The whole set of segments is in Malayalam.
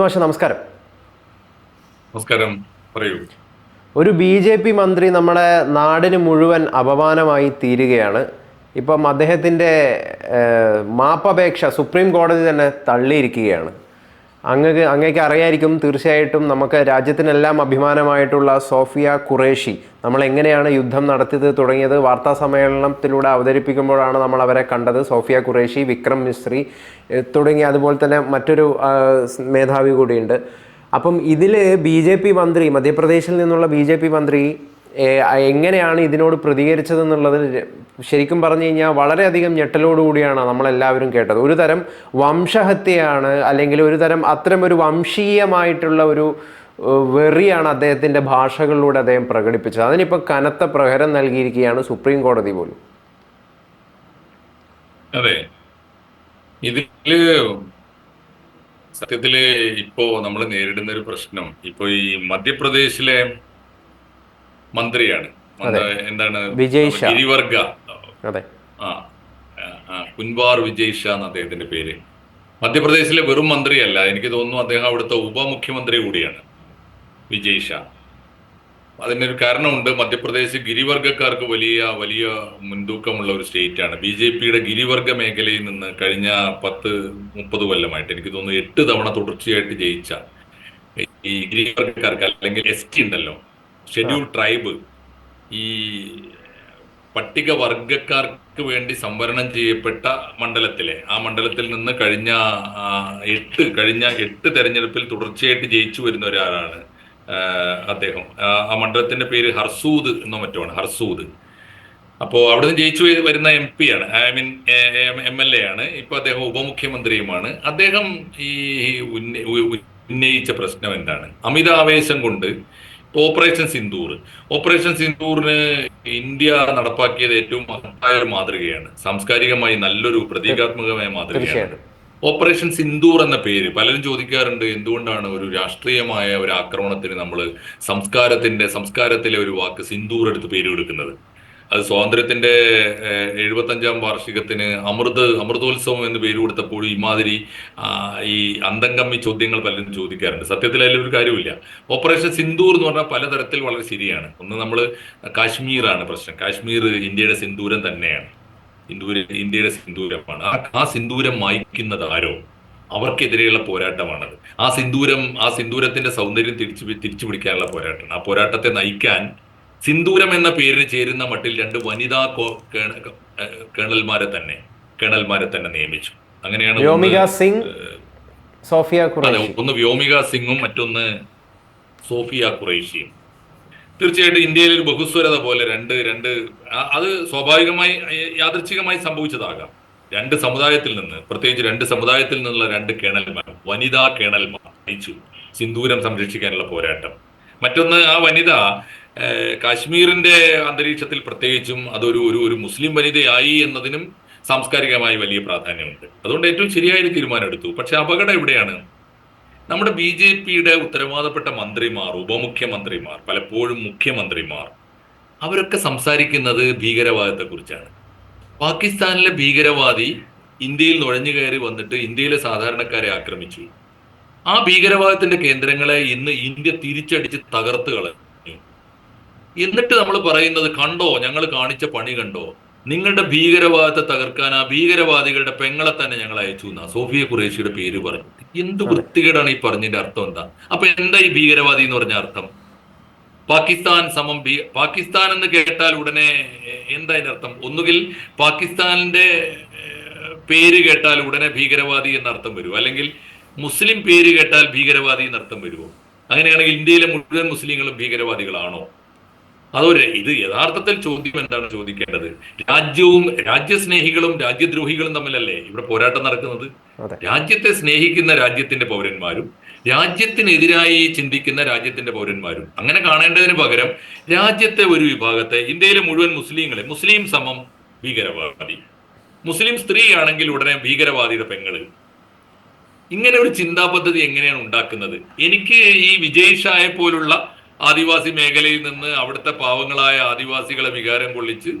മാഷ നമസ്കാരം. നമസ്കാരം. പറയൂ. ഒരു ബി ജെ പി മന്ത്രി നമ്മുടെ നാടിന് മുഴുവൻ അപമാനമായി തീരുകയാണ്. ഇപ്പം അദ്ദേഹത്തിന്റെ മാപ്പപേക്ഷ സുപ്രീം കോടതി തന്നെ തള്ളിയിരിക്കുകയാണ്. അങ്ങക്ക് അങ്ങേക്ക് അറിയായിരിക്കും തീർച്ചയായിട്ടും നമുക്ക് രാജ്യത്തിനെല്ലാം അഭിമാനമായിട്ടുള്ള സോഫിയ ഖുറേഷി. നമ്മൾ എങ്ങനെയാണ് യുദ്ധം നടത്തിയത് തുടങ്ങിയത്? വാർത്താ സമ്മേളനത്തിലൂടെ അവതരിപ്പിക്കുമ്പോഴാണ് നമ്മൾ അവരെ കണ്ടത്. സോഫിയ ഖുറേഷി വിക്രം മിസ്ത്രി തുടങ്ങി അതുപോലെ തന്നെ മറ്റൊരു മേധാവി കൂടിയുണ്ട്. അപ്പം ഇതിൽ ബി ജെ പി മന്ത്രി മധ്യപ്രദേശിൽ നിന്നുള്ള ബി ജെ പി മന്ത്രി എങ്ങനെയാണ് ഇതിനോട് പ്രതികരിച്ചതെന്നുള്ളത് ശരിക്കും പറഞ്ഞു കഴിഞ്ഞാൽ വളരെയധികം ഞെട്ടലോടുകൂടിയാണ് നമ്മളെല്ലാവരും കേട്ടത്. ഒരു തരം വംശഹത്യയാണ് അല്ലെങ്കിൽ ഒരു തരം അത്തരം ഒരു വംശീയമായിട്ടുള്ള ഒരു വെറിയാണ് അദ്ദേഹത്തിന്റെ ഭാഷകളിലൂടെ അദ്ദേഹം പ്രകടിപ്പിച്ചത്. അതിനിപ്പോൾ കനത്ത പ്രഹരം നൽകിയിരിക്കുകയാണ് സുപ്രീം കോടതി പോലും. അതെ. ഇതിൽ സത്യത്തിൽ ഇപ്പോ നമ്മൾ നേരിടുന്ന ഒരു പ്രശ്നം. ഇപ്പോ ഈ മധ്യപ്രദേശിലെ മന്ത്രിയാണ്. മന്ത്ര- എന്താണ്. ഗിരിവർഗ. അതെ. ആ കുൻവാർ വിജയ് ഷാ എന്ന അദ്ദേഹത്തിന്റെ പേര്. മധ്യപ്രദേശിലെ വെറും മന്ത്രിയല്ല. എനിക്ക് തോന്നുന്നു അദ്ദേഹം അവിടുത്തെ ഉപമുഖ്യമന്ത്രി കൂടിയാണ്. വിജയ് ഷാ. അതിനൊരു കാരണമുണ്ട്. മധ്യപ്രദേശ് ഗിരിവർഗക്കാർക്ക് വലിയ വലിയ മുൻതൂക്കമുള്ള ഒരു സ്റ്റേറ്റ് ആണ് ബി ജെ പിയുടെ ഗിരിവർഗ മേഖലയിൽ നിന്ന് കഴിഞ്ഞ പത്ത് മുപ്പത് കൊല്ലമായിട്ട് എനിക്ക് തോന്നുന്നു എട്ട് തവണ തുടർച്ചയായിട്ട് ജയിച്ച ഈ ഗിരിവർഗക്കാർക്ക് അല്ലെങ്കിൽ എസ് ടി ഉണ്ടല്ലോ. ഷെഡ്യൂൾ ട്രൈബ് ഈ പട്ടിക വർഗക്കാർക്ക് വേണ്ടി സംവരണം ചെയ്യപ്പെട്ട മണ്ഡലത്തിലെ ആ മണ്ഡലത്തിൽ നിന്ന് കഴിഞ്ഞ എട്ട് കഴിഞ്ഞ എട്ട് തെരഞ്ഞെടുപ്പിൽ തുടർച്ചയായിട്ട് ജയിച്ചു വരുന്ന ഒരാളാണ് അദ്ദേഹം. ആ, മണ്ഡലത്തിന്റെ പേര് ഹർസൂദ് എന്നോ മറ്റോ ആണ് ഹർസൂദ്. അപ്പോ അവിടുന്ന് ജയിച്ചു വരുന്ന എം പി ആണ് I mean M L A ആണ്. ഇപ്പൊ അദ്ദേഹം ഉപമുഖ്യമന്ത്രിയുമാണ്. അദ്ദേഹം ഈ ഉന്നയിച്ച പ്രശ്നം എന്താണ്? അമിതാവേശം കൊണ്ട് ഓപ്പറേഷൻ സിന്ദൂർ. ഓപ്പറേഷൻ സിന്ദൂറിന് ഇന്ത്യ നടപ്പാക്കിയത് ഏറ്റവും മഹത്തായ ഒരു മാതൃകയാണ്. സാംസ്കാരികമായി നല്ലൊരു പ്രതീകാത്മകമായ മാതൃകയാണ്. ഓപ്പറേഷൻ സിന്ദൂർ എന്ന പേര് പലരും ചോദിക്കാറുണ്ട് എന്തുകൊണ്ടാണ് ഒരു രാഷ്ട്രീയമായ ഒരു ആക്രമണത്തിന് നമ്മൾ സംസ്കാരത്തിന്റെ സംസ്കാരത്തിലെ ഒരു വാക്ക് സിന്ദൂർ എടുത്ത് പേര് കൊടുക്കുന്നത്? അത് സ്വാതന്ത്ര്യത്തിന്റെ എഴുപത്തഞ്ചാം വാർഷികത്തിന് അമൃത് അമൃതോത്സവം എന്ന് പേര് കൊടുത്തപ്പോൾ ഇമാതിരി ഈ അന്തംകമ്മി ചോദ്യങ്ങൾ പലരും ചോദിക്കാറുണ്ട്. സത്യത്തിൽ അതിലൊരു കാര്യമില്ല ഓപ്പറേഷൻ സിന്ദൂർ എന്ന് പറഞ്ഞാൽ പലതരത്തിൽ വളരെ ശരിയാണ്. ഒന്ന് നമ്മൾ കാശ്മീറാണ് പ്രശ്നം. കാശ്മീർ ഇന്ത്യയുടെ സിന്ദൂരം തന്നെയാണ്. സിന്ദൂര ഇന്ത്യയുടെ സിന്ദൂരമാണ്. ആ- സിന്ദൂരം മായ്ക്കുന്നത് ആരോ? അവർക്കെതിരെയുള്ള പോരാട്ടമാണത്. ആ സിന്ദൂരം ആ സിന്ദൂരത്തിന്റെ സൗന്ദര്യം തിരിച്ചു തിരിച്ചു പിടിക്കാനുള്ള പോരാട്ടമാണ്. ആ പോരാട്ടത്തെ നയിക്കാൻ സിന്ദൂരം എന്ന പേരിന് ചേരുന്ന മട്ടിൽ രണ്ട് വനിതാ കേണൽമാരെ തന്നെ കേണൽമാരെ തന്നെ നിയമിച്ചു. അങ്ങനെയാണ് വ്യോമിക സിംഗ് സോഫിയ ഒന്ന് വ്യോമിക സിംഗും മറ്റൊന്ന് സോഫിയ ഖുറൈഷിയും. തീർച്ചയായിട്ടും ഇന്ത്യയിൽ ഒരു ബഹുസ്വരത പോലെ രണ്ട് രണ്ട് അത് സ്വാഭാവികമായി യാദൃച്ഛികമായി സംഭവിച്ചതാകാം. രണ്ട് സമുദായത്തിൽ നിന്ന് പ്രത്യേകിച്ച് രണ്ട് സമുദായത്തിൽ നിന്നുള്ള രണ്ട് കേണൽമാർ വനിതാ കേണൽമാർ നയിച്ചു. സിന്ദൂരം സംരക്ഷിക്കാനുള്ള പോരാട്ടം. മറ്റൊന്ന് ആ വനിത കാശ്മീരിന്റെ അന്തരീക്ഷത്തിൽ പ്രത്യേകിച്ചും അതൊരു ഒരു ഒരു മുസ്ലിം വനിതയായി എന്നതിനും സാംസ്കാരികമായി വലിയ പ്രാധാന്യമുണ്ട്. അതുകൊണ്ട് ഏറ്റവും ശരിയായൊരു തീരുമാനം എടുത്തു. പക്ഷെ അപകടം എവിടെയാണ്? നമ്മുടെ ബി ജെ പിയുടെ ഉത്തരവാദപ്പെട്ട മന്ത്രിമാർ ഉപമുഖ്യമന്ത്രിമാർ പലപ്പോഴും മുഖ്യമന്ത്രിമാർ അവരൊക്കെ സംസാരിക്കുന്നത് ഭീകരവാദത്തെ കുറിച്ചാണ് പാകിസ്ഥാനിലെ ഭീകരവാദി ഇന്ത്യയിൽ നുഴഞ്ഞു കയറി വന്നിട്ട് ഇന്ത്യയിലെ സാധാരണക്കാരെ ആക്രമിച്ചു. ആ ഭീകരവാദത്തിന്റെ കേന്ദ്രങ്ങളെ ഇന്ന് ഇന്ത്യ തിരിച്ചടിച്ച് തകർത്ത് കളഞ്ഞു. എന്നിട്ട് നമ്മൾ പറയുന്നത് കണ്ടോ? ഞങ്ങൾ കാണിച്ച പണി കണ്ടോ? നിങ്ങളുടെ ഭീകരവാദത്തെ തകർക്കാൻ ആ ഭീകരവാദികളുടെ പെങ്ങളെ തന്നെ ഞങ്ങൾ അയച്ചു എന്നാ സോഫിയ ഖുറേഷിയുടെ പേര് പറഞ്ഞു. എന്ത് വൃത്തികേടാണ് ഈ പറഞ്ഞതിന്റെ അർത്ഥം എന്താ? അപ്പൊ എന്താ ഈ ഭീകരവാദി എന്ന് പറഞ്ഞ അർത്ഥം? പാകിസ്ഥാൻ സമം പാകിസ്ഥാൻ എന്ന് കേട്ടാൽ ഉടനെ എന്താ അതിന്റെ അർത്ഥം? ഒന്നുകിൽ പാകിസ്ഥാനിന്റെ പേര് കേട്ടാൽ ഉടനെ ഭീകരവാദി എന്ന അർത്ഥം വരുമോ അല്ലെങ്കിൽ മുസ്ലിം പേര് കേട്ടാൽ ഭീകരവാദി എന്നർത്ഥം വരുമോ അങ്ങനെയാണെങ്കിൽ ഇന്ത്യയിലെ മുഴുവൻ മുസ്ലിങ്ങളും ഭീകരവാദികളാണോ? അതൊരു ഇത് യഥാർത്ഥത്തിൽ ചോദ്യം എന്താണ് ചോദിക്കേണ്ടത്? രാജ്യവും രാജ്യസ്നേഹികളും രാജ്യദ്രോഹികളും തമ്മിലല്ലേ ഇവിടെ പോരാട്ടം നടക്കുന്നത്? രാജ്യത്തെ സ്നേഹിക്കുന്ന രാജ്യത്തിന്റെ പൗരന്മാരും രാജ്യത്തിനെതിരായി ചിന്തിക്കുന്ന രാജ്യത്തിന്റെ പൗരന്മാരും. അങ്ങനെ കാണേണ്ടതിന് പകരം രാജ്യത്തെ ഒരു വിഭാഗത്തെ ഇന്ത്യയിലെ മുഴുവൻ മുസ്ലിങ്ങളെ മുസ്ലിം സമം ഭീകരവാദി. മുസ്ലിം സ്ത്രീ ആണെങ്കിൽ ഉടനെ ഭീകരവാദിയുടെ പെങ്ങൾ. ഇങ്ങനെ ഒരു ചിന്താ പദ്ധതി എങ്ങനെയാണ് ഉണ്ടാക്കുന്നത്? എനിക്ക് ഈ വിജയ് ഷായെ പോലുള്ള ആദിവാസി മേഖലയിൽ നിന്ന് അവിടുത്തെ പാവങ്ങളായ ആദിവാസികളെ വികാരം കൊള്ളിച്ച്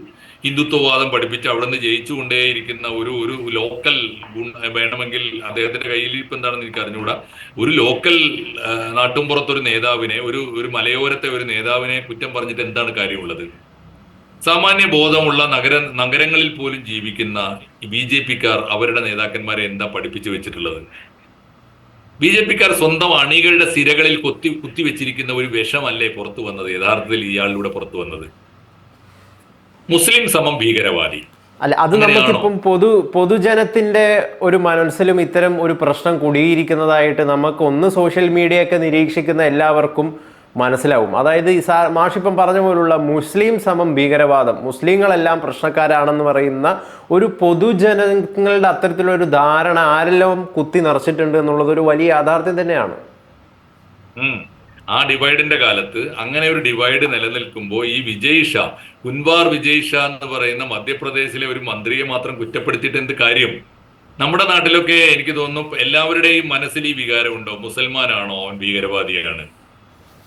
ഹിന്ദുത്വവാദം പഠിപ്പിച്ച് അവിടെ നിന്ന് ജയിച്ചുകൊണ്ടേയിരിക്കുന്ന ഒരു ഒരു ലോക്കൽ വേണമെങ്കിൽ അദ്ദേഹത്തിന്റെ കയ്യിൽ ഇപ്പം എന്താണെന്ന് എനിക്ക് അറിഞ്ഞുകൂടാ. ഒരു ലോക്കൽ നാട്ടുംപുറത്തൊരു നേതാവിനെ ഒരു ഒരു മലയോരത്തെ ഒരു നേതാവിനെ കുറ്റം പറഞ്ഞിട്ട് എന്താണ് കാര്യമുള്ളത്? സാമാന്യ ബോധമുള്ള നഗര നഗരങ്ങളിൽ പോലും ജീവിക്കുന്ന ബി ജെ പിക്കാർ അവരുടെ നേതാക്കന്മാരെ എന്താ പഠിപ്പിച്ചു വെച്ചിട്ടുള്ളത്? ബി ജെ പിക്കാർ സ്വന്തം അണികളുടെ സിരകളിൽ കൊത്തി കുത്തിവെച്ചിരിക്കുന്ന ഒരു വിഷമല്ലേ പുറത്തു വന്നത്? യഥാർത്ഥത്തിൽ ഇയാളിലൂടെ പുറത്തു വന്നത്. മുസ്ലിം സമം ഭീകരവാദി. അല്ല അത്? നമുക്കിപ്പം പൊതു പൊതുജനത്തിന്റെ ഒരു മനസ്സിലും ഇത്തരം ഒരു പ്രശ്നം കുടിയിരിക്കുന്നതായിട്ട് നമുക്ക് ഒന്ന് സോഷ്യൽ മീഡിയ ഒക്കെ നിരീക്ഷിക്കുന്ന എല്ലാവർക്കും മനസ്സിലാവും. അതായത് ഈ സാ മാഷിപ്പം പറഞ്ഞ പോലുള്ള മുസ്ലിം സമം ഭീകരവാദം മുസ്ലിങ്ങളെല്ലാം പ്രശ്നക്കാരാണെന്ന് പറയുന്ന ഒരു പൊതുജനങ്ങളുടെ അത്തരത്തിലൊരു ധാരണ ആരെല്ലാം കുത്തി നിറച്ചിട്ടുണ്ട് എന്നുള്ളത് ഒരു വലിയ യാഥാർത്ഥ്യം തന്നെയാണ്. ആ ഡിവൈഡിന്റെ കാലത്ത് അങ്ങനെ ഒരു ഡിവൈഡ് നിലനിൽക്കുമ്പോൾ ഈ വിജയ് ഷാ കുൻവാർ വിജയ് ഷാ എന്ന് പറയുന്ന മധ്യപ്രദേശിലെ ഒരു മന്ത്രിയെ മാത്രം കുറ്റപ്പെടുത്തിയിട്ട് എന്ത് കാര്യം? നമ്മുടെ നാട്ടിലൊക്കെ എനിക്ക് തോന്നുന്നു എല്ലാവരുടെയും മനസ്സിൽ ഈ വികാരമുണ്ടോ? മുസൽമാനാണോ അവൻ ഭീകരവാദിയാണ്?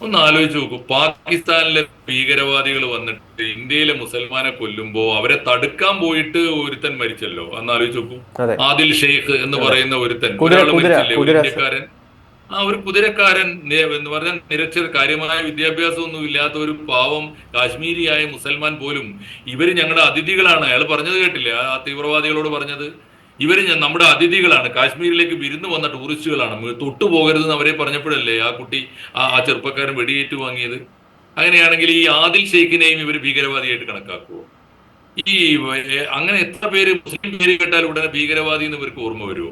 ഒന്ന് ആലോചിച്ച് നോക്കൂ. പാകിസ്ഥാനിലെ ഭീകരവാദികൾ വന്നിട്ട് ഇന്ത്യയിലെ മുസൽമാനെ കൊല്ലുമ്പോ അവരെ തടുക്കാൻ പോയിട്ട് ഒരുത്തൻ മരിച്ചല്ലോ. അന്ന് ആലോചിച്ച് നോക്കൂ ആദിൽ ഷെയ്ഖ് എന്ന് പറയുന്ന ഒരുത്തൻ. ഇന്ത്യക്കാരൻ. ആ ഒരു കുതിരക്കാരൻ എന്ന് പറഞ്ഞാൽ നിരച്ച കാര്യമായ വിദ്യാഭ്യാസമൊന്നും ഇല്ലാത്ത ഒരു പാവം കാശ്മീരിയായ മുസൽമാൻ പോലും ഇവർ ഞങ്ങളുടെ അതിഥികളാണ്. അയാൾ പറഞ്ഞത് കേട്ടില്ലേ? ആ തീവ്രവാദികളോട് പറഞ്ഞത്. ഇവർ ഞാൻ നമ്മുടെ അതിഥികളാണ്. കാശ്മീരിലേക്ക് വിരുന്ന് വന്ന ടൂറിസ്റ്റുകളാണ്. തൊട്ടു പോകരുതെന്ന് അവരെ പറഞ്ഞപ്പോഴല്ലേ ആ കുട്ടി ആ ചെറുപ്പക്കാരൻ വെടിയേറ്റ് വാങ്ങിയത്? അങ്ങനെയാണെങ്കിൽ ഈ ആദിൽ ഷെയ്ഖിനെയും ഇവർ ഭീകരവാദിയായിട്ട് കണക്കാക്കുമോ ഈ അങ്ങനെ എത്ര പേര് മുസ്ലിം പേര് കേട്ടാൽ ഉടനെ ഭീകരവാദി എന്ന് ഇവർക്ക് ഓർമ്മ വരുമോ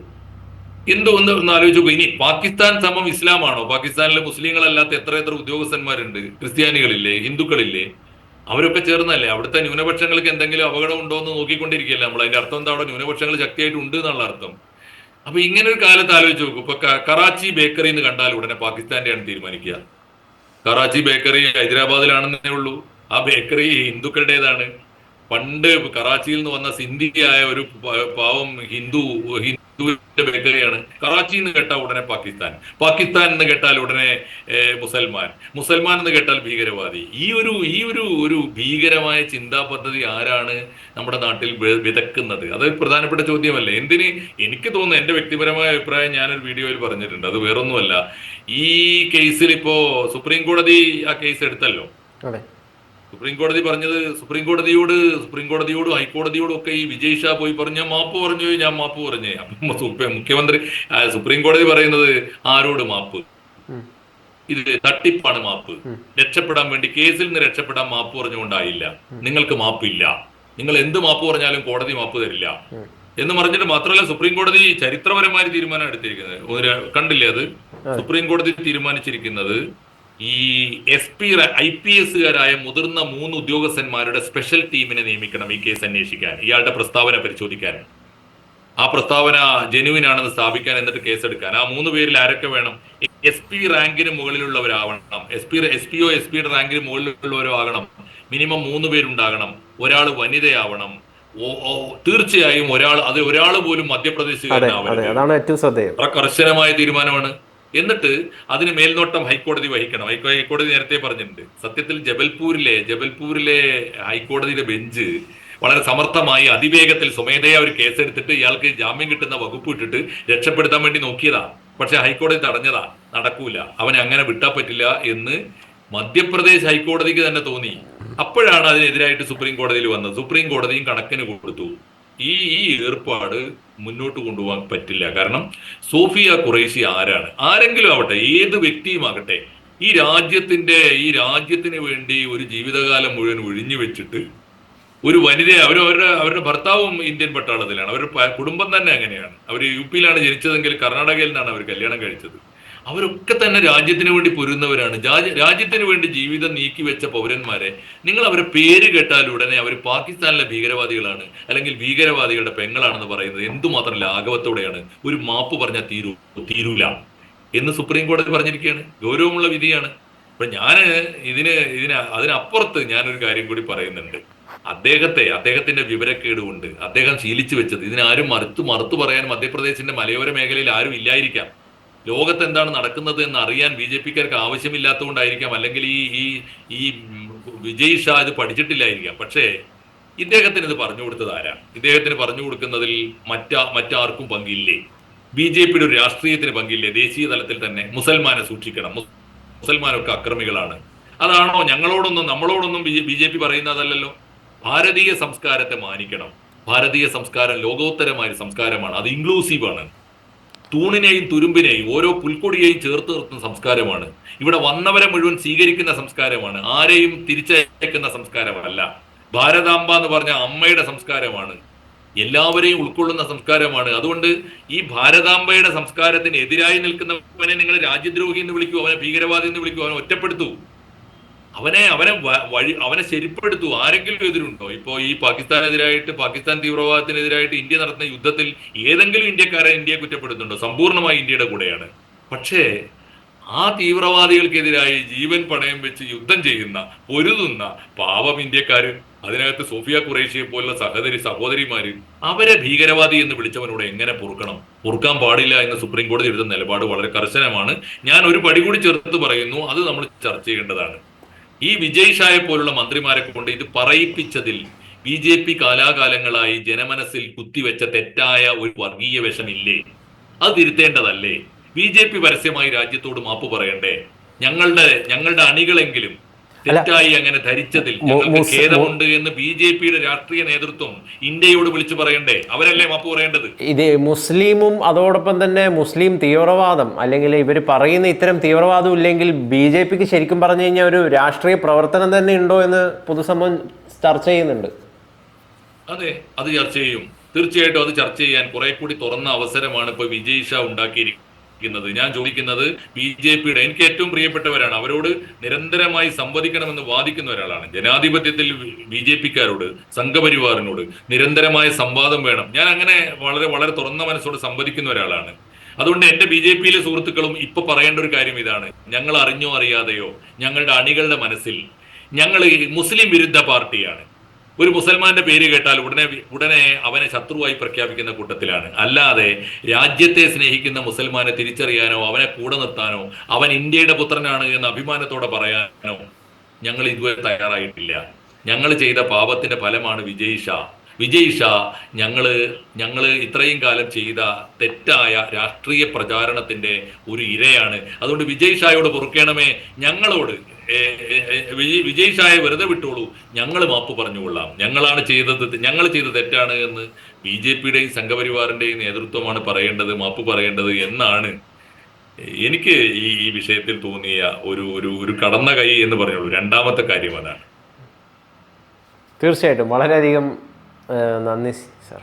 എന്തോ ഒന്ന് ഒന്ന് ഇനി പാകിസ്ഥാൻ സമം ഇസ്ലാമാണോ? പാകിസ്ഥാനിലെ മുസ്ലിങ്ങളല്ലാത്ത എത്ര എത്ര ഉദ്യോഗസ്ഥന്മാരുണ്ട്? ക്രിസ്ത്യാനികളില്ലേ? ഹിന്ദുക്കളില്ലേ? അവരൊക്കെ ചേർന്നല്ലേ? അവിടുത്തെ ന്യൂനപക്ഷങ്ങൾക്ക് എന്തെങ്കിലും അപകടം ഉണ്ടോ എന്ന് നോക്കിക്കൊണ്ടിരിക്കുകയല്ലേ നമ്മൾ. അതിന്റെ അർത്ഥം എന്താ ന്യൂനപക്ഷങ്ങൾ ശക്തിയായിട്ട് ഉണ്ട് എന്നുള്ള അർത്ഥം. അപ്പൊ ഇങ്ങനെ ഒരു കാലത്ത് ആലോചിച്ച് നോക്കും. ഇപ്പൊ കറാച്ചി ബേക്കറി എന്ന് കണ്ടാൽ ഉടനെ പാകിസ്ഥാന്റെയാണ് തീരുമാനിക്കുക. കറാച്ചി ബേക്കറി ഹൈദരാബാദിലാണെന്നേ ഉള്ളൂ. ആ ബേക്കറി ഹിന്ദുക്കളുടേതാണ്. പണ്ട് കറാച്ചിയിൽ നിന്ന് വന്ന സിന്ധിയായ ഒരു പാവം ഹിന്ദു ഹിന്ദുവിന്റെ ബേക്കറിയാണ് കറാച്ചി എന്ന് കേട്ടാൽ ഉടനെ പാകിസ്ഥാൻ. പാകിസ്ഥാൻ എന്ന് കേട്ടാൽ ഉടനെ മുസൽമാൻ. മുസൽമാൻ എന്ന് കേട്ടാൽ ഭീകരവാദി. ഈ ഒരു ഈ ഒരു ഒരു ഭീകരമായ ചിന്താ പദ്ധതി ആരാണ് നമ്മുടെ നാട്ടിൽ വിതക്കുന്നത്? അത് പ്രധാനപ്പെട്ട ചോദ്യമല്ലേ. എന്തിന്? എനിക്ക് തോന്നുന്നു എന്റെ വ്യക്തിപരമായ അഭിപ്രായം ഞാനൊരു വീഡിയോയിൽ പറഞ്ഞിട്ടുണ്ട്. അത് വേറൊന്നുമല്ല. ഈ കേസിൽ ഇപ്പോ സുപ്രീം കോടതി ആ കേസ് എടുത്തല്ലോ. സുപ്രീം കോടതി പറഞ്ഞത് സുപ്രീം കോടതിയോട് സുപ്രീം കോടതിയോടും ഹൈക്കോടതിയോടും ഒക്കെ ഈ വിജയ് ഷാ പോയി പറഞ്ഞ മാപ്പ് പറഞ്ഞു ഞാൻ മാപ്പ് പറഞ്ഞേ. അപ്പം മുഖ്യമന്ത്രി സുപ്രീം കോടതി പറയുന്നത് ആരോട് മാപ്പ്. ഇത് തട്ടിപ്പാണ് മാപ്പ്. രക്ഷപ്പെടാൻ വേണ്ടി കേസിൽ നിന്ന് രക്ഷപ്പെടാൻ മാപ്പ് പറഞ്ഞുകൊണ്ടായില്ല. നിങ്ങൾക്ക് മാപ്പില്ല. നിങ്ങൾ എന്ത് മാപ്പ് പറഞ്ഞാലും കോടതി മാപ്പ് തരില്ല. എന്ന് പറഞ്ഞിട്ട് മാത്രമല്ല സുപ്രീം കോടതി ചരിത്രപരമായ തീരുമാനം എടുത്തിരിക്കുന്നത്. കണ്ടില്ലേ അത്? സുപ്രീം കോടതി തീരുമാനിച്ചിരിക്കുന്നത് ഈ എസ് പി ഐ പി എസുകാരായ മുതിർന്ന മൂന്ന് ഉദ്യോഗസ്ഥന്മാരുടെ സ്പെഷ്യൽ ടീമിനെ നിയമിക്കണം ഈ കേസ് അന്വേഷിക്കാൻ. ഇയാളുടെ പ്രസ്താവന പരിശോധിക്കാൻ. ആ പ്രസ്താവന ജെനുവിൻ ആണെന്ന് സ്ഥാപിക്കാൻ എന്നിട്ട് കേസെടുക്കാൻ. ആ മൂന്ന് പേരിൽ ആരൊക്കെ വേണം? എസ് പി റാങ്കിന് മുകളിലുള്ളവരാവണം. S P S P O S പിയുടെ റാങ്കിന് മുകളിലുള്ളവരോ ആകണം മിനിമം മൂന്ന് പേരുണ്ടാകണം. ഒരാൾ വനിതയാവണം. തീർച്ചയായും ഒരാൾ അത് ഒരാൾ പോലും മധ്യപ്രദേശ് മധ്യപ്രദേശുകാരനാവരുത് അതാണ് ഏറ്റവും ശ്രദ്ധേയം. അത്ര കർശനമായ തീരുമാനമാണ്. എന്നിട്ട് അതിന് മേൽനോട്ടം ഹൈക്കോടതി വഹിക്കണം. ഹൈക്കോടതി നേരത്തെ പറഞ്ഞിട്ടുണ്ട്. സത്യത്തിൽ ജബൽപൂരിലെ ജബൽപൂരിലെ ഹൈക്കോടതിയുടെ ബെഞ്ച് വളരെ സമർത്ഥമായി അതിവേഗത്തിൽ സ്വമേധയാ ഒരു കേസെടുത്തിട്ട് ഇയാൾക്ക് ജാമ്യം കിട്ടുന്ന വകുപ്പ് ഇട്ടിട്ട് രക്ഷപ്പെടുത്താൻ വേണ്ടി നോക്കിയതാ. പക്ഷെ ഹൈക്കോടതി തടഞ്ഞതാ. നടക്കൂല. അവനെ അങ്ങനെ വിട്ടാ പറ്റില്ല എന്ന് മധ്യപ്രദേശ് ഹൈക്കോടതിക്ക് തന്നെ തോന്നി. അപ്പോഴാണ് അതിനെതിരായിട്ട് സുപ്രീം കോടതിയിൽ വന്നത്. സുപ്രീം കോടതിയും കണക്കിന് കൊടുത്തു. ഈ ഈ ഏർപ്പാട് മുന്നോട്ട് കൊണ്ടുപോകാൻ പറ്റില്ല. കാരണം സോഫിയ കുറേശി ആരാണ്? ആരെങ്കിലും ആവട്ടെ ഏത് വ്യക്തിയുമാകട്ടെ ഈ രാജ്യത്തിന്റെ ഈ രാജ്യത്തിന് വേണ്ടി ഒരു ജീവിതകാലം മുഴുവൻ ഒഴിഞ്ഞു വെച്ചിട്ട് ഒരു വനിതയെ അവർ അവരുടെ അവരുടെ ഭർത്താവും ഇന്ത്യൻ പട്ടാളത്തിലാണ്. അവരുടെ കുടുംബം തന്നെ അങ്ങനെയാണ്. അവർ യു പിയിലാണ് ജനിച്ചതെങ്കിൽ കർണാടകയിൽ നിന്നാണ് അവർ കല്യാണം കഴിച്ചത്. അവരൊക്കെ തന്നെ രാജ്യത്തിന് വേണ്ടി പൊരുന്നവരാണ് രാജ്യ- രാജ്യത്തിന് വേണ്ടി ജീവിതം നീക്കി വെച്ച പൗരന്മാരെ നിങ്ങൾ അവരെ പേര് കേട്ടാൽ ഉടനെ അവർ പാകിസ്ഥാനിലെ ഭീകരവാദികളാണ് അല്ലെങ്കിൽ ഭീകരവാദികളുടെ പെങ്ങളാണെന്ന് പറയുന്നത് എന്തുമാത്രം ലാഘവത്തോടെയാണ്. ഒരു മാപ്പ് പറഞ്ഞാൽ തീരൂ തീരൂല എന്ന് സുപ്രീം കോടതി പറഞ്ഞിരിക്കുകയാണ്. ഗൗരവമുള്ള വിധിയാണ്. അപ്പൊ ഞാൻ ഇതിന് ഇതിന് അതിനപ്പുറത്ത് ഞാനൊരു കാര്യം കൂടി പറയുന്നുണ്ട്. അദ്ദേഹത്തെ അദ്ദേഹത്തിന്റെ വിവരക്കേട് കൊണ്ട് അദ്ദേഹം ശീലിച്ചു വെച്ചത് ഇതിനാരും മറുത്തു മറുത്തു പറയാൻ മധ്യപ്രദേശിന്റെ മലയോര മേഖലയിൽ ആരും ഇല്ലായിരിക്കാം. ലോകത്ത് എന്താണ് നടക്കുന്നത് എന്ന് അറിയാൻ ബി ജെ പിക്കാർക്ക് ആവശ്യമില്ലാത്തതുകൊണ്ടായിരിക്കാം അല്ലെങ്കിൽ ഈ ഈ ഈ വിജയ് ഷാ ഇത് പഠിച്ചിട്ടില്ലായിരിക്കാം. പക്ഷേ ഇദ്ദേഹത്തിന് ഇത് പറഞ്ഞു കൊടുത്തത് ആരാ ഇദ്ദേഹത്തിന് പറഞ്ഞു കൊടുക്കുന്നതിൽ മറ്റ മറ്റാർക്കും പങ്കില്ലേ? ബി ജെ പിയുടെ ഒരു രാഷ്ട്രീയത്തിന് പങ്കില്ലേ? ദേശീയ തലത്തിൽ തന്നെ മുസൽമാനെ സൂക്ഷിക്കണം. മുസൽമാനൊക്കെ അക്രമികളാണ്. അതാണോ ഞങ്ങളോടൊന്നും നമ്മളോടൊന്നും ബി ജെ പി പറയുന്നതല്ലല്ലോ? ഭാരതീയ സംസ്കാരത്തെ മാനിക്കണം. ഭാരതീയ സംസ്കാരം ലോകോത്തരമായ സംസ്കാരമാണ്. അത് ഇൻക്ലൂസീവ് ആണ്. തൂണിനെയും തുരുമ്പിനെയും ഓരോ പുൽക്കൊടിയെയും ചേർത്ത് നിർത്തുന്ന സംസ്കാരമാണ്. ഇവിടെ വന്നവരെ മുഴുവൻ സ്വീകരിക്കുന്ന സംസ്കാരമാണ്. ആരെയും തിരിച്ചയക്കുന്ന സംസ്കാരമല്ല. ഭാരതാംബ എന്ന് പറഞ്ഞ അമ്മയുടെ സംസ്കാരമാണ്. എല്ലാവരെയും ഉൾക്കൊള്ളുന്ന സംസ്കാരമാണ്. അതുകൊണ്ട് ഈ ഭാരതാംബയുടെ സംസ്കാരത്തിന് എതിരായി നിൽക്കുന്നവനെ നിങ്ങൾ രാജ്യദ്രോഹി എന്ന് വിളിക്കൂ അവനെ ഭീകരവാദി എന്ന് വിളിക്കൂ അവനെ ഒറ്റപ്പെടുത്തൂ. അവനെ അവനെ വഴി അവനെ ശരിപ്പെടുത്തു. ആരെങ്കിലും എതിരുണ്ടോ? ഇപ്പോ ഈ പാകിസ്ഥാനെതിരായിട്ട് പാകിസ്ഥാൻ തീവ്രവാദത്തിനെതിരായിട്ട് ഇന്ത്യ നടത്തുന്ന യുദ്ധത്തിൽ ഏതെങ്കിലും ഇന്ത്യക്കാരെ ഇന്ത്യയെ കുറ്റപ്പെടുത്തുന്നുണ്ടോ? സമ്പൂർണമായി ഇന്ത്യയുടെ കൂടെയാണ്. പക്ഷേ ആ തീവ്രവാദികൾക്കെതിരായി ജീവൻ പണയം വെച്ച് യുദ്ധം ചെയ്യുന്ന പൊരുതുന്ന പാവം ഇന്ത്യക്കാർ അതിനകത്ത് സോഫിയ ഖുറേഷിയെ പോലുള്ള സഹോദരി സഹോദരിമാര് അവരെ ഭീകരവാദി എന്ന് വിളിച്ചവനോട് എങ്ങനെ പൊറുക്കണം? പൊറുക്കാൻ പാടില്ല എന്ന സുപ്രീം കോടതി എടുത്ത നിലപാട് വളരെ കർശനമാണ്. ഞാൻ ഒരു പടി കൂടി ചേർത്ത് പറയുന്നു. അത് നമ്മൾ ചർച്ച ചെയ്യേണ്ടതാണ്. ഈ വിജയ് ഷായെ പോലുള്ള മന്ത്രിമാരെ കൊണ്ട് ഇത് പറയിപ്പിച്ചതിൽ ബി ജെ പി കാലാകാലങ്ങളായി ജനമനസ്സിൽ കുത്തിവെച്ച തെറ്റായ ഒരു വർഗീയ വിഷമില്ലേ? അത് തിരുത്തേണ്ടതല്ലേ? ബി ജെ പി പരസ്യമായി രാജ്യത്തോട് മാപ്പ് പറയണ്ടേ? ഞങ്ങളുടെ ഞങ്ങളുടെ അണികളെങ്കിലും തെറ്റായി അങ്ങനെ ധരിച്ചതിൽ ഖേദമുണ്ട് എന്ന് ബി ജെ പിയുടെ രാഷ്ട്രീയ നേതൃത്വം ഇന്ത്യയോട് വിളിച്ചു പറയണ്ടേ? അവരല്ലേ മാപ്പ് പറയേണ്ടത്? ഇത് മുസ്ലിമും അതോടൊപ്പം തന്നെ മുസ്ലിം തീവ്രവാദം അല്ലെങ്കിൽ ഇവർ പറയുന്ന ഇത്തരം തീവ്രവാദം ഇല്ലെങ്കിൽ ബി ജെ പിക്ക് ശരിക്കും പറഞ്ഞു കഴിഞ്ഞാൽ ഒരു രാഷ്ട്രീയ പ്രവർത്തനം തന്നെ ഉണ്ടോ എന്ന് പൊതുസമൂഹം ചർച്ച ചെയ്യുന്നുണ്ട്. അതെ അത് ചർച്ച ചെയ്യും. തീർച്ചയായിട്ടും അത് ചർച്ച ചെയ്യാൻ കുറെ കൂടി തുറന്ന അവസരമാണ് ഇപ്പൊ വിജയ് ഷാ ഉണ്ടാക്കിയിരിക്കുന്നത്. ഞാൻ ചോദിക്കുന്നത് ബി ജെ പിയുടെ എനിക്ക് ഏറ്റവും പ്രിയപ്പെട്ടവരാണ്. അവരോട് നിരന്തരമായി സംവദിക്കണമെന്ന് വാദിക്കുന്ന ഒരാളാണ്. ജനാധിപത്യത്തിൽ ബി ജെ പിക്കാരോട് സംഘപരിവാറിനോട് നിരന്തരമായ സംവാദം വേണം. ഞാൻ അങ്ങനെ വളരെ വളരെ തുറന്ന മനസ്സോട് സംവദിക്കുന്ന ഒരാളാണ്. അതുകൊണ്ട് എന്റെ ബി ജെ പിയിലെ സുഹൃത്തുക്കളും ഇപ്പൊ പറയേണ്ട ഒരു കാര്യം ഇതാണ്. ഞങ്ങൾ അറിഞ്ഞോ അറിയാതെയോ ഞങ്ങളുടെ അണികളുടെ മനസ്സിൽ ഞങ്ങൾ മുസ്ലിം വിരുദ്ധ പാർട്ടിയാണ്. ഒരു മുസൽമാന്റെ പേര് കേട്ടാൽ ഉടനെ ഉടനെ അവനെ ശത്രുവായി പ്രഖ്യാപിക്കുന്ന കൂട്ടത്തിലാണ്. അല്ലാതെ രാജ്യത്തെ സ്നേഹിക്കുന്ന മുസൽമാനെ തിരിച്ചറിയാനോ അവനെ കൂടെ നിർത്താനോ അവൻ ഇന്ത്യയുടെ പുത്രനാണ് എന്ന് അഭിമാനത്തോടെ പറയാനോ ഞങ്ങൾ ഇതുവരെ തയ്യാറായിട്ടില്ല. ഞങ്ങൾ ചെയ്ത പാപത്തിന്റെ ഫലമാണ് വിജയ് ഷാ. വിജയ് ഷാ ഞങ്ങൾ ഞങ്ങൾ ഇത്രയും കാലം ചെയ്ത തെറ്റായ രാഷ്ട്രീയ പ്രചാരണത്തിന്റെ ഒരു ഇരയാണ്. അതുകൊണ്ട് വിജയ് ഷായോട് പൊറുക്കണമേ ഞങ്ങളോട്. വിജയ് ഷായെ വെറുതെ വിട്ടോളൂ. ഞങ്ങൾ മാപ്പ് പറഞ്ഞുകൊള്ളാം ഞങ്ങളാണ് ചെയ്തത് ഞങ്ങൾ ചെയ്ത തെറ്റാണ് എന്ന് ബി ജെ പിയുടെയും സംഘപരിവാറിന്റെയും നേതൃത്വമാണ് പറയേണ്ടത് മാപ്പ് പറയേണ്ടത് എന്നാണ് എനിക്ക് ഈ ഈ വിഷയത്തിൽ തോന്നിയ ഒരു ഒരു ഒരു കടന്ന കൈ എന്ന് പറഞ്ഞോളൂ. രണ്ടാമത്തെ കാര്യം അതാണ്. തീർച്ചയായിട്ടും. വളരെയധികം നന്ദി സർ.